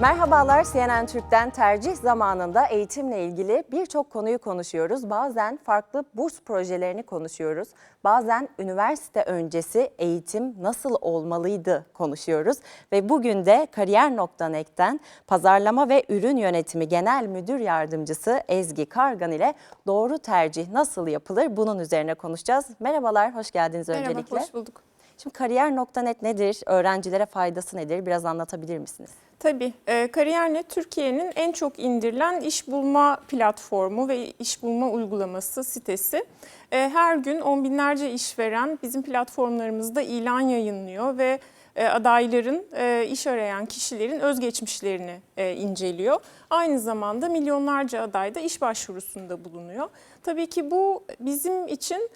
Merhabalar CNN Türk'ten tercih zamanında eğitimle ilgili birçok konuyu konuşuyoruz. Bazen farklı burs projelerini konuşuyoruz. Bazen üniversite öncesi eğitim nasıl olmalıydı konuşuyoruz. Ve bugün de Kariyer.net'ten Pazarlama ve Ürün Yönetimi Genel Müdür Yardımcısı Ezgi Kargan ile doğru tercih nasıl yapılır bunun üzerine konuşacağız. Merhabalar, hoş geldiniz Merhaba, öncelikle. hoş bulduk. Şimdi Kariyer.net nedir? Öğrencilere faydası nedir? Biraz anlatabilir misiniz? Tabii, e, Kariyer.net Türkiye'nin en çok indirilen iş bulma platformu ve iş bulma uygulaması sitesi. E, her gün on binlerce işveren bizim platformlarımızda ilan yayınlıyor ve e, adayların, e, iş arayan kişilerin özgeçmişlerini e, inceliyor. Aynı zamanda milyonlarca aday da iş başvurusunda bulunuyor. Tabii ki bu bizim için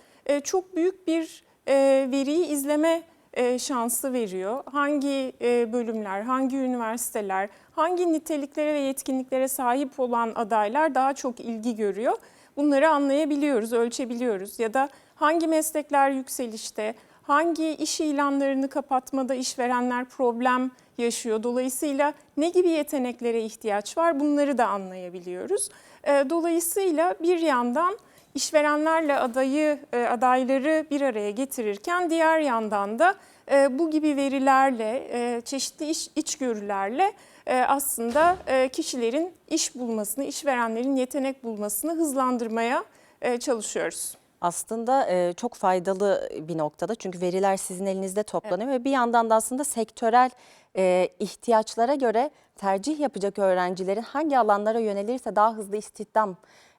çok büyük bir veriyi izleme e, şansı veriyor. Hangi e, bölümler, hangi üniversiteler, hangi niteliklere ve yetkinliklere sahip olan adaylar daha çok ilgi görüyor? Bunları anlayabiliyoruz, ölçebiliyoruz. Ya da hangi meslekler yükselişte, hangi iş ilanlarını kapatmada işverenler problem yaşıyor. Dolayısıyla ne gibi yeteneklere ihtiyaç var bunları da anlayabiliyoruz. E, Dolayısıyla bir yandan işverenlerle adayı e, adayları bir araya getirirken diğer yandan da e, bu gibi verilerle e, çeşitli iş içgörülerle aslında kişilerin iş bulmasını, işverenlerin yetenek bulmasını hızlandırmaya çalışıyoruz. Aslında e, çok faydalı bir noktada çünkü veriler sizin elinizde toplanıyor ve bir yandan da aslında sektörel e, ihtiyaçlara göre tercih yapacak öğrencilerin hangi alanlara yönelirse daha hızlı istihdam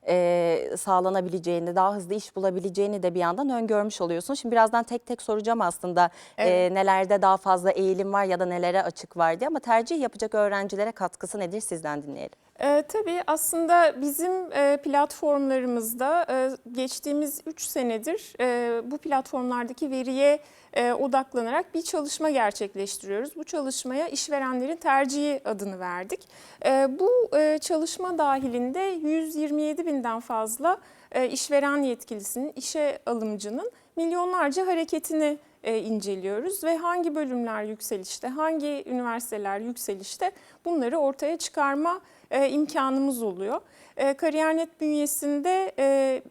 e, sağlanabileceğini, daha hızlı iş bulabileceğini de bir yandan öngörmüş oluyorsunuz. Şimdi birazdan tek tek soracağım aslında e, Evet. nelerde daha fazla eğilim var ya da nelere açık var diye ama tercih yapacak öğrencilere katkısı nedir sizden dinleyelim. E, tabii aslında bizim e, platformlarımızda e, geçtiğimiz 3 senedir e, bu platformlardaki veriye e, odaklanarak bir çalışma gerçekleştiriyoruz. Bu çalışmaya işverenlerin tercihi adını verdik. E, bu e, çalışma dahilinde 127 binden fazla e, işveren yetkilisinin, işe alımcının milyonlarca hareketini e, inceliyoruz ve hangi bölümler yükselişte, hangi üniversiteler yükselişte bunları ortaya çıkarma e, imkanımız oluyor. E, Kariyer.net bünyesinde e,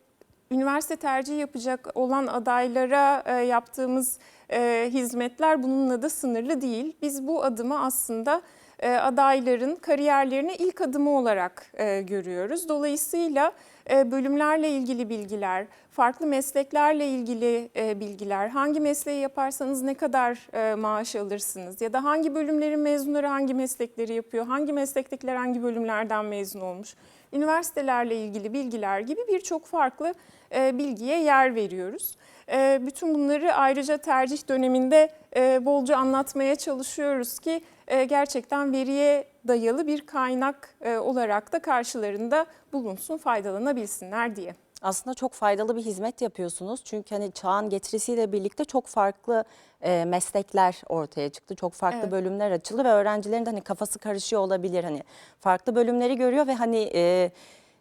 üniversite tercihi yapacak olan adaylara e, yaptığımız e, hizmetler bununla da sınırlı değil. Biz bu adımı aslında e, adayların kariyerlerine ilk adımı olarak e, görüyoruz. Dolayısıyla e, bölümlerle ilgili bilgiler, farklı mesleklerle ilgili e, bilgiler, hangi mesleği yaparsanız ne kadar e, maaş alırsınız ya da hangi bölümlerin mezunları hangi meslekleri yapıyor, hangi meslektekiler hangi bölümlerden mezun olmuş, üniversitelerle ilgili bilgiler gibi birçok farklı e, bilgiye yer veriyoruz. E, bütün bunları ayrıca tercih döneminde e, bolca anlatmaya çalışıyoruz ki gerçekten veriye dayalı bir kaynak olarak da karşılarında bulunsun, faydalanabilsinler diye. Aslında çok faydalı bir hizmet yapıyorsunuz. Çünkü hani çağın getirisiyle birlikte çok farklı e, meslekler ortaya çıktı. Çok farklı Evet. bölümler açıldı ve öğrencilerin de hani kafası karışıyor olabilir. Hani farklı bölümleri görüyor ve hani e,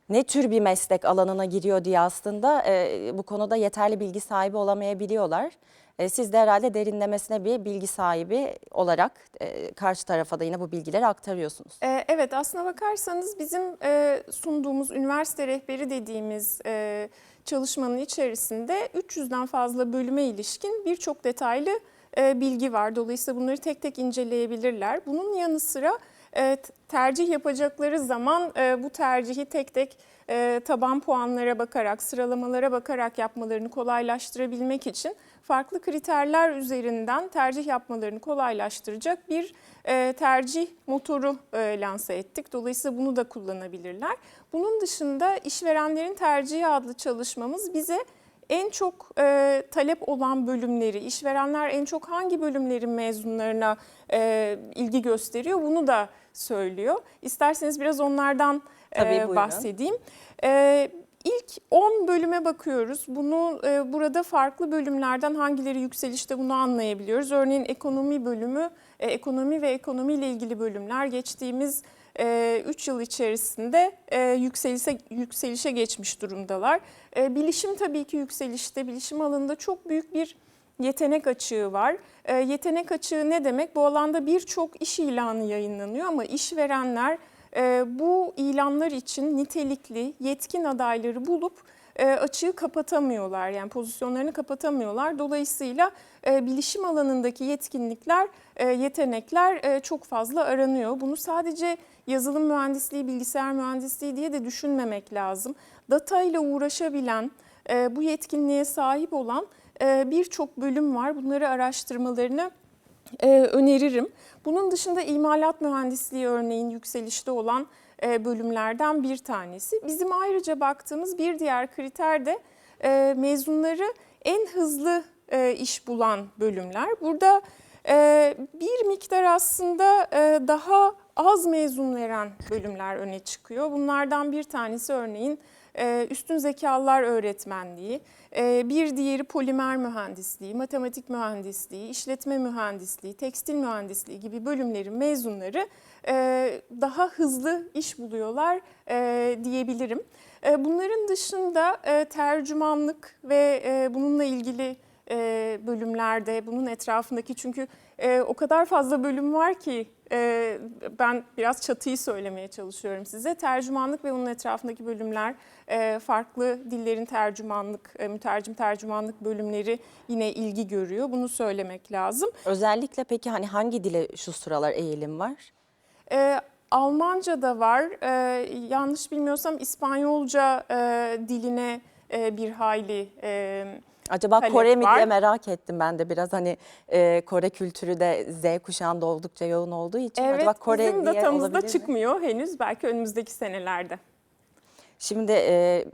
ne tür bir meslek alanına giriyor diye aslında e, bu konuda yeterli bilgi sahibi olamayabiliyorlar. E, siz de herhalde derinlemesine bir bilgi sahibi olarak e, karşı tarafa da yine bu bilgileri aktarıyorsunuz. Ee, Evet aslına bakarsanız bizim e, sunduğumuz üniversite rehberi dediğimiz e, çalışmanın içerisinde 300'den fazla bölüme ilişkin birçok detaylı e, bilgi var. Dolayısıyla bunları tek tek inceleyebilirler. Bunun yanı sıra e, tercih yapacakları zaman e, bu tercihi tek tek e, taban puanlara bakarak, sıralamalara bakarak yapmalarını kolaylaştırabilmek için farklı kriterler üzerinden tercih yapmalarını kolaylaştıracak bir e, tercih motoru e, lanse ettik. Dolayısıyla bunu da kullanabilirler. Bunun dışında işverenlerin tercihi adlı çalışmamız bize en çok e, talep olan bölümleri, işverenler en çok hangi bölümlerin mezunlarına e, ilgi gösteriyor bunu da söylüyor. İsterseniz biraz onlardan Tabii, e, buyurun. bahsedeyim. E, İlk 10 bölüme bakıyoruz. Bunu e, burada farklı bölümlerden hangileri yükselişte bunu anlayabiliyoruz. Örneğin ekonomi bölümü, e, ekonomi ve ekonomiyle ilgili bölümler geçtiğimiz 3 yıl içerisinde yükselişe, yükselişe geçmiş durumdalar. Bilişim tabii ki yükselişte, bilişim alanında çok büyük bir yetenek açığı var. Yetenek açığı ne demek? Bu alanda birçok iş ilanı yayınlanıyor ama işverenler bu ilanlar için nitelikli, yetkin adayları bulup e, açığı kapatamıyorlar. Yani pozisyonlarını kapatamıyorlar. Dolayısıyla e, bilişim alanındaki yetkinlikler, e, yetenekler çok fazla aranıyor. Bunu sadece yazılım mühendisliği, bilgisayar mühendisliği diye de düşünmemek lazım. Data ile uğraşabilen, bu yetkinliğe sahip olan birçok bölüm var. Bunları araştırmalarını e, öneririm. Bunun dışında imalat mühendisliği örneğin yükselişte olan e, bölümlerden bir tanesi. Bizim ayrıca baktığımız bir diğer kriter de e, mezunları en hızlı e, iş bulan bölümler. Burada e, bir miktar aslında e, daha az mezun veren bölümler öne çıkıyor. Bunlardan bir tanesi örneğin üstün zekalar öğretmenliği, e, bir diğeri polimer mühendisliği, matematik mühendisliği, işletme mühendisliği, tekstil mühendisliği gibi bölümlerin mezunları e, daha hızlı iş buluyorlar e, diyebilirim. E, Bunların dışında e, tercümanlık ve e, bununla ilgili e, bölümlerde, bunun etrafındaki çünkü e, o kadar fazla bölüm var ki e, ben biraz çatıyı söylemeye çalışıyorum size. Tercümanlık ve onun etrafındaki bölümler, e, farklı dillerin tercümanlık, e, mütercim tercümanlık bölümleri yine ilgi görüyor. Bunu söylemek lazım. Özellikle peki hani hangi dile şu sıralar eğilim var? E, Almanca da var. E, yanlış bilmiyorsam İspanyolca e, diline e, bir hayli e, Acaba talep Kore mi var. diye merak ettim ben de biraz hani e, Kore kültürü de Z kuşağında oldukça yoğun olduğu için Evet, acaba Kore bizim diye datamızda olabilir mi? çıkmıyor henüz. Belki önümüzdeki senelerde. Şimdi e,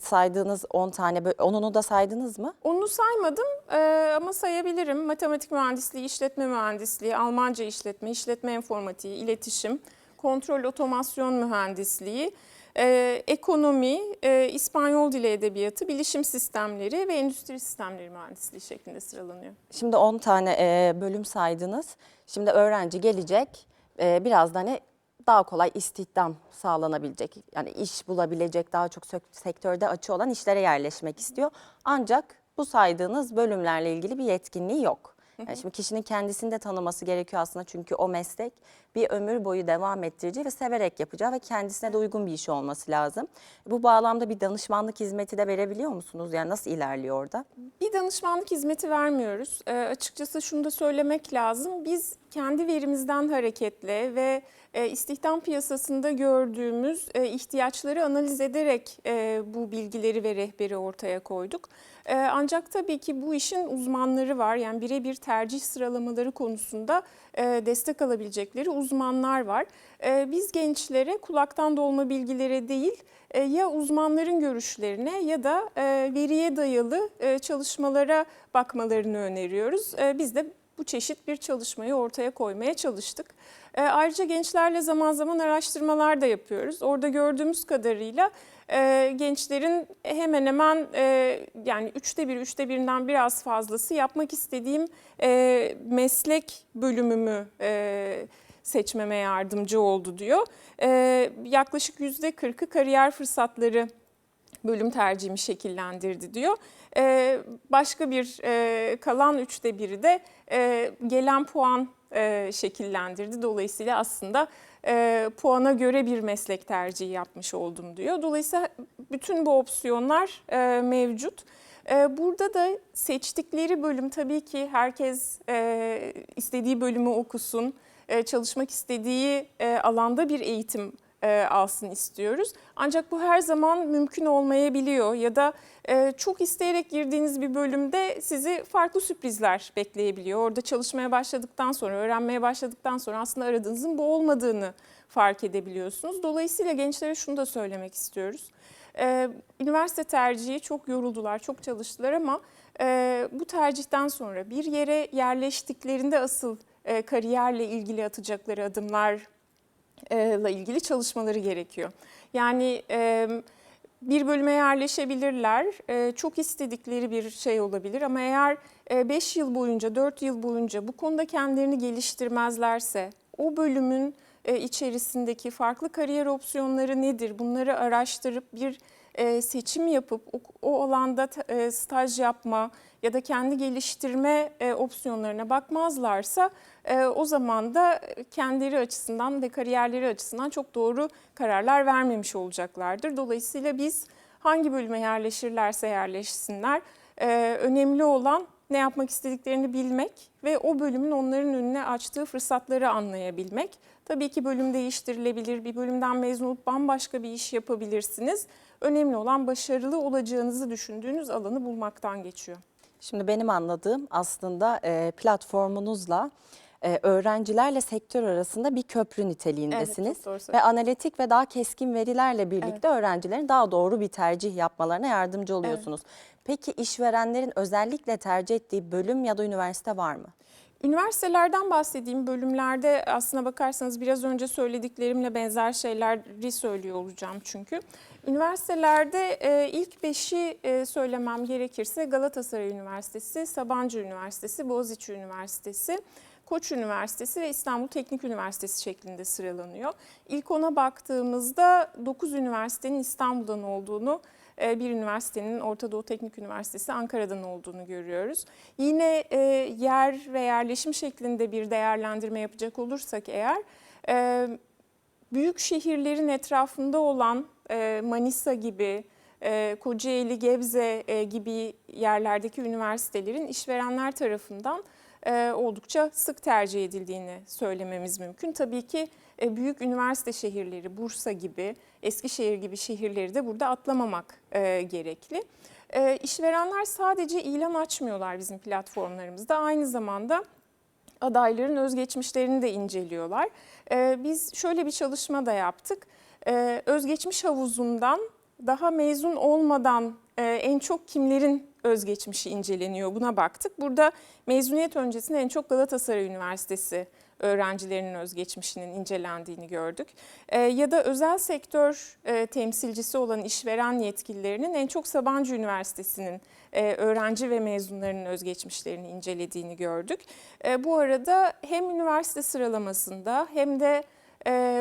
saydığınız 10 tane, bö- onunu da saydınız mı? Onu saymadım e, ama sayabilirim. Matematik mühendisliği, işletme mühendisliği, Almanca işletme, işletme informatiği, iletişim, kontrol otomasyon mühendisliği, e, ekonomi, e, İspanyol dili edebiyatı, bilişim sistemleri ve endüstri sistemleri mühendisliği şeklinde sıralanıyor. Şimdi 10 tane e, bölüm saydınız. Şimdi öğrenci gelecek, e, biraz da hani daha kolay istihdam sağlanabilecek, yani iş bulabilecek, daha çok sektörde açı olan işlere yerleşmek istiyor. Ancak bu saydığınız bölümlerle ilgili bir yetkinliği yok. Yani şimdi kişinin kendisini de tanıması gerekiyor aslında çünkü o meslek bir ömür boyu devam ettireceği ve severek yapacağı ve kendisine de uygun bir iş olması lazım. Bu bağlamda bir danışmanlık hizmeti de verebiliyor musunuz? Yani nasıl ilerliyor orada? Bir danışmanlık hizmeti vermiyoruz. E, açıkçası şunu da söylemek lazım. Biz kendi verimizden hareketle ve e, istihdam piyasasında gördüğümüz e, ihtiyaçları analiz ederek e, bu bilgileri ve rehberi ortaya koyduk. E, ancak tabii ki bu işin uzmanları var. Yani birebir tercih sıralamaları konusunda destek alabilecekleri uzmanlar var. E, biz gençlere kulaktan dolma bilgilere değil, e, ya uzmanların görüşlerine ya da e, veriye dayalı e, çalışmalara bakmalarını öneriyoruz. E, Biz de bu çeşit bir çalışmayı ortaya koymaya çalıştık. E, Ayrıca gençlerle zaman zaman araştırmalar da yapıyoruz. Orada gördüğümüz kadarıyla e, gençlerin hemen hemen e, yani üçte bir, üçte birinden biraz fazlası yapmak istediğim e, meslek bölümümü e, seçmeme yardımcı oldu diyor. E, yaklaşık yüzde kırkı kariyer fırsatları bölüm tercihimi şekillendirdi diyor. Ee, başka bir kalan üçte biri de gelen puan şekillendirdi. Dolayısıyla aslında e, puana göre bir meslek tercihi yapmış oldum diyor. Dolayısıyla bütün bu opsiyonlar e, mevcut. E, Burada da seçtikleri bölüm tabii ki herkes e, istediği bölümü okusun, e, çalışmak istediği e, alanda bir eğitim e, alsın istiyoruz. Ancak bu her zaman mümkün olmayabiliyor ya da e, çok isteyerek girdiğiniz bir bölümde sizi farklı sürprizler bekleyebiliyor. Orada çalışmaya başladıktan sonra, öğrenmeye başladıktan sonra aslında aradığınızın bu olmadığını fark edebiliyorsunuz. Dolayısıyla gençlere şunu da söylemek istiyoruz. E, üniversite tercihi çok yoruldular, çok çalıştılar ama e, bu tercihten sonra bir yere yerleştiklerinde asıl e, kariyerle ilgili atacakları adımlar ile ilgili çalışmaları gerekiyor. Yani e, bir bölüme yerleşebilirler, e, çok istedikleri bir şey olabilir ama eğer 5 yıl boyunca, 4 yıl boyunca bu konuda kendilerini geliştirmezlerse, o bölümün e, içerisindeki farklı kariyer opsiyonları nedir? Bunları araştırıp bir e, seçim yapıp o, alanda e, staj yapma ya da kendi geliştirme e, opsiyonlarına bakmazlarsa o zaman da kendileri açısından ve kariyerleri açısından çok doğru kararlar vermemiş olacaklardır. Dolayısıyla biz hangi bölüme yerleşirlerse yerleşsinler önemli olan ne yapmak istediklerini bilmek ve o bölümün onların önüne açtığı fırsatları anlayabilmek. Tabii ki bölüm değiştirilebilir, bir bölümden mezun olup bambaşka bir iş yapabilirsiniz. Önemli olan başarılı olacağınızı düşündüğünüz alanı bulmaktan geçiyor. Şimdi benim anladığım aslında e, platformunuzla e, öğrencilerle sektör arasında bir köprü niteliğindesiniz. Evet, ve analitik ve daha keskin verilerle birlikte öğrencilerin daha doğru bir tercih yapmalarına yardımcı oluyorsunuz. Peki işverenlerin özellikle tercih ettiği bölüm ya da üniversite var mı? Üniversitelerden bahsettiğim bölümlerde aslına bakarsanız biraz önce söylediklerimle benzer şeyleri söylüyor olacağım çünkü. Üniversitelerde e, ilk beşi e, söylemem gerekirse Galatasaray Üniversitesi, Sabancı Üniversitesi, Boğaziçi Üniversitesi, Koç Üniversitesi ve İstanbul Teknik Üniversitesi şeklinde sıralanıyor. İlk ona baktığımızda 9 üniversitenin İstanbul'dan olduğunu bir üniversitenin Orta Doğu Teknik Üniversitesi Ankara'dan olduğunu görüyoruz. Yine e, yer ve yerleşim şeklinde bir değerlendirme yapacak olursak eğer e, büyük şehirlerin etrafında olan e, Manisa gibi, Kocaeli, Gebze gibi yerlerdeki üniversitelerin işverenler tarafından oldukça sık tercih edildiğini söylememiz mümkün. Tabii ki e, büyük üniversite şehirleri, Bursa gibi, Eskişehir gibi şehirleri de burada atlamamak e, gerekli. E, işverenler sadece ilan açmıyorlar bizim platformlarımızda. Aynı zamanda adayların özgeçmişlerini de inceliyorlar. Biz şöyle bir çalışma da yaptık. Özgeçmiş havuzundan daha mezun olmadan e, en çok kimlerin özgeçmişi inceleniyor buna baktık. Burada mezuniyet öncesinde en çok Galatasaray Üniversitesi öğrencilerinin özgeçmişinin incelendiğini gördük. Ee, ya da özel sektör e, temsilcisi olan işveren yetkililerinin en çok Sabancı Üniversitesi'nin e, öğrenci ve mezunlarının özgeçmişlerini incelediğini gördük. E, bu arada hem üniversite sıralamasında hem de e,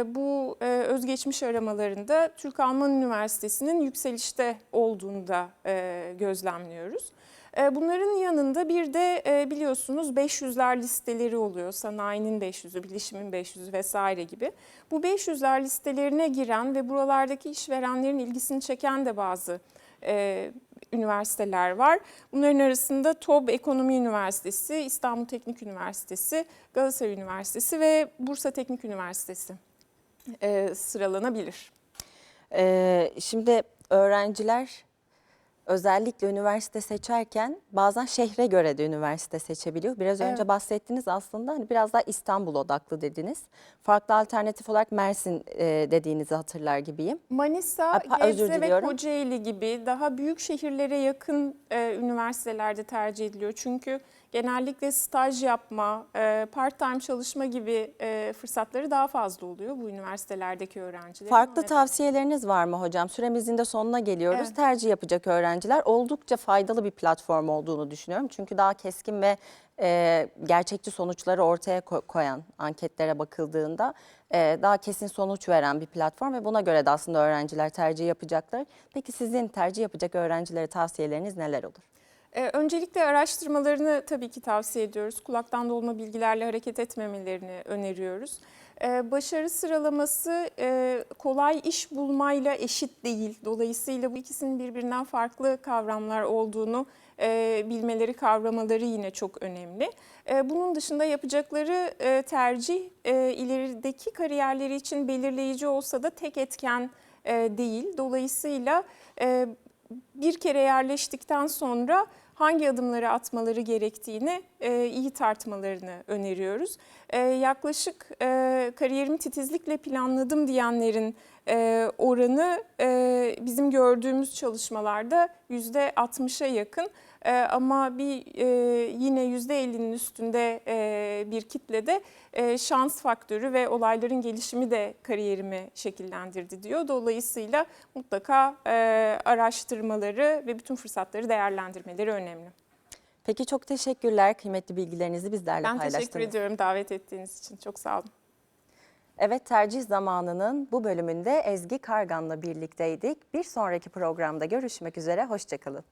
bu e, özgeçmiş aramalarında Türk-Alman Üniversitesi'nin yükselişte olduğunu da e, gözlemliyoruz. E, Bunların yanında bir de e, biliyorsunuz 500'ler listeleri oluyor. Sanayinin 500'ü, bilişimin 500'ü vesaire gibi. Bu 500'ler listelerine giren ve buralardaki işverenlerin ilgisini çeken de bazı üniversiteler var. Bunların arasında TOB Ekonomi Üniversitesi, İstanbul Teknik Üniversitesi, Galatasaray Üniversitesi ve Bursa Teknik Üniversitesi e, sıralanabilir. Ee, şimdi öğrenciler özellikle üniversite seçerken bazen şehre göre de üniversite seçebiliyor. Biraz önce Evet. bahsettiniz aslında hani biraz daha İstanbul odaklı dediniz. Farklı alternatif olarak Mersin e, dediğinizi hatırlar gibiyim. Manisa, özür Gebze ve. Kocaeli gibi daha büyük şehirlere yakın e, üniversitelerde tercih ediliyor. Çünkü genellikle staj yapma, e, part-time çalışma gibi e, fırsatları daha fazla oluyor bu üniversitelerdeki öğrencilerin. Farklı Evet. tavsiyeleriniz var mı hocam? Süremizin de sonuna geliyoruz. Evet. Tercih yapacak öğrenciler oldukça faydalı bir platform olduğunu düşünüyorum. Çünkü daha keskin ve e, gerçekçi sonuçları ortaya ko- koyan anketlere bakıldığında e, daha kesin sonuç veren bir platform ve buna göre de aslında öğrenciler tercih yapacaklar. Peki sizin tercih yapacak öğrencilere tavsiyeleriniz neler olur? Ee, Öncelikle araştırmalarını tabii ki tavsiye ediyoruz. Kulaktan dolma bilgilerle hareket etmemelerini öneriyoruz. Ee, Başarı sıralaması e, kolay iş bulmayla eşit değil. Dolayısıyla bu ikisinin birbirinden farklı kavramlar olduğunu e, bilmeleri, kavramaları yine çok önemli. E, Bunun dışında yapacakları tercih e, ilerideki kariyerleri için belirleyici olsa da tek etken değil. Dolayısıyla bir kere yerleştikten sonra hangi adımları atmaları gerektiğini e, iyi tartmalarını öneriyoruz. E, yaklaşık e, kariyerimi titizlikle planladım diyenlerin e, oranı e, bizim gördüğümüz çalışmalarda %60'a yakın. E, ama bir e, yine %50'nin üstünde e, bir kitlede e, şans faktörü ve olayların gelişimi de kariyerimi şekillendirdi diyor. Dolayısıyla mutlaka e, araştırmaları ve bütün fırsatları değerlendirmeleri önemli. Peki çok teşekkürler kıymetli bilgilerinizi bizlerle Ben paylaştınız. teşekkür ediyorum davet ettiğiniz için. Çok sağ olun. Evet tercih zamanının bu bölümünde Ezgi Kargan'la birlikteydik. Bir sonraki programda görüşmek üzere, hoşçakalın.